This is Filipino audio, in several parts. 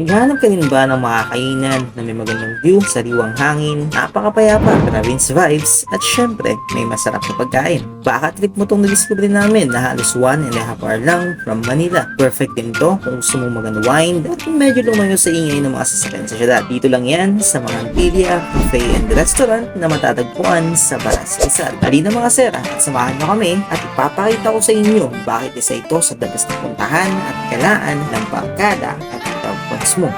Naghahanap ka rin ba ng makakainan na may magandang view, sariwang hangin, napakapayapa, province vibes, at syempre, may masarap na pagkain? Baka trip mo tong nadiscover namin na halos one and a half hour lang from Manila. Perfect din to kung gusto mong mag-unwind at medyo lumayo sa ingay ng mga sasakyan sa syudad. Dito lang yan sa mga Antilia Cafe and Restaurant na matatagpuan sa Baras Rizal. Halina mga sir at samahan nyo kami at ipapakita ko sa inyo bakit isa ito sa dalas na puntahan at kalaan ng barkada at tawagpans mo.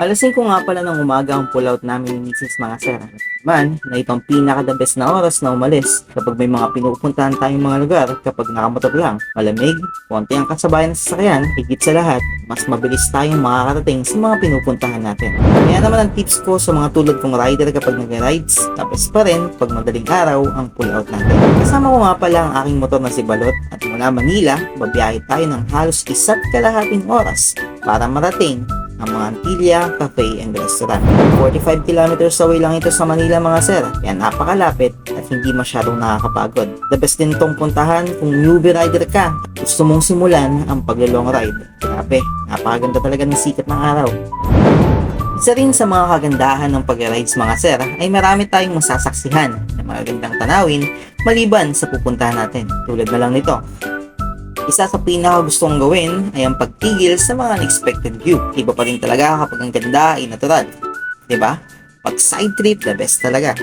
Alas 5 nga pala ng umaga ang pull out namin ni Mrs. mga sir. Man, na itong pinaka the best na oras na umalis kapag may mga pinupuntahan tayong mga lugar kapag nakamotor lang, malamig, konti ang kasabayan sa sasakyan, higit sa lahat, mas mabilis tayong makakarating sa mga pinupuntahan natin. Kaya naman ang tips ko sa mga tulad kong rider kapag nag-rides, tapos pa rin pag madaling araw ang pull out natin. Kasama ko nga pala ang aking motor na si Balot at mula Manila, babiyahe tayo ng halos isa't kalahating oras para marating ang mga Antilia Cafe and Restaurant. 45 kilometers away lang ito sa Manila mga sir. Kaya napakalapit at hindi masyadong nakakapagod. The best din tong puntahan kung newbie rider ka gusto mong simulan ang paglo-long ride. Grabe, napakaganda talaga ng sikat ng araw. Isa rin sa mga kagandahan ng pag-rides mga sir ay marami tayong masasaksihan na magagandang tanawin maliban sa pupuntahan natin. Tulad na lang nito, isa sa pinaka gusto kong gawin ay ang pagtigil sa mga unexpected view. Iba pa rin talaga kapag ang ganda ay natural. ba? Pag side trip, the best talaga.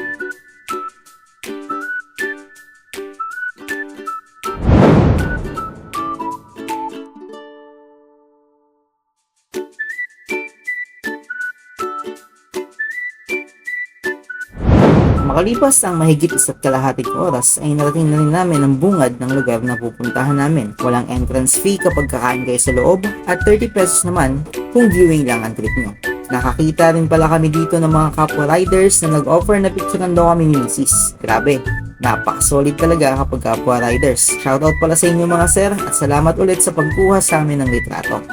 Makalipas ang mahigit isa't kalahating oras ay narating na rin namin ang bungad ng lugar na pupuntahan namin. Walang entrance fee kapag kakain kayo sa loob at 30 pesos naman kung viewing lang ang trip nyo. Nakakita rin pala kami dito ng mga kapwa riders na nag-offer na picturean daw kami ni Mrs. Grabe, napaka-solid talaga kapag kapwa riders. Shoutout pala sa inyo mga sir at salamat ulit sa pagkuha sa amin ng litrato.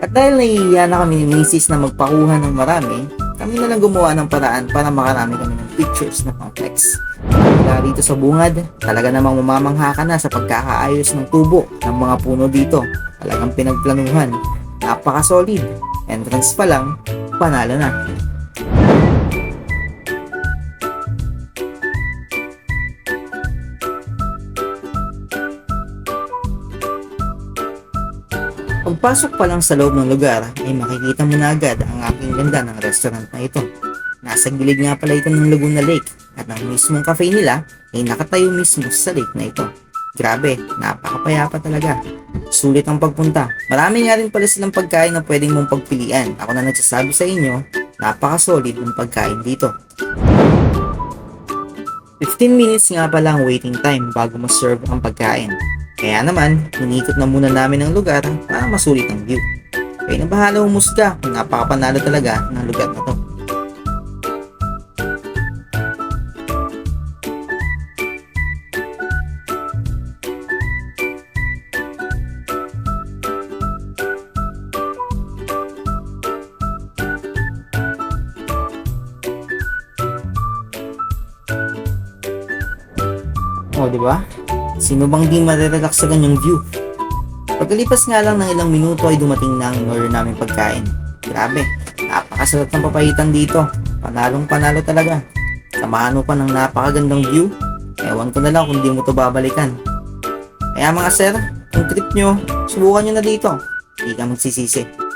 At dahil nahihiya na kami ni Mrs. na magpakuha ng marami, kami na lang gumawa ng paraan para makarami kami ng pictures na pang-flex. Mula dito sa bungad, talaga namang mamamangha ka na sa pagkakaayos ng tubo ng mga puno dito. Talagang pinagplanuhan. Napaka-solid. Entrance pa lang, panalo na. Pagpasok pa lang sa loob ng lugar ay makikita mo na agad ang aking ganda ng restaurant na ito. Nasa gilid nga pala ito ng Laguna Lake at ang mismong cafe nila ay nakatayo mismo sa lake na ito. Grabe, napakapayapa talaga. Sulit ang pagpunta. Marami nga rin pala silang pagkain na pwedeng mong pagpilian. Ako na nagsasabi sa inyo, napaka-solid ng pagkain dito. 15 minutes nga pala ang waiting time bago ma-serve ang pagkain. Kaya naman, inikot na muna namin ang lugar para masulit ang view. Kaya na bahala umusga kung napakapanalo talaga ng lugar na to. O, di ba? Sino bang di marirelax sa ganyang view? Pagkalipas nga lang ng ilang minuto ay dumating na ang in-order namin pagkain. Grabe, napakasarap ng papayitan dito. Panalong panalo talaga. Samahan mo pa ng napakagandang view. Ewan ko na lang kung di mo to babalikan. Kaya mga sir, kung trip nyo, subukan nyo na dito. Hindi ka magsisisi.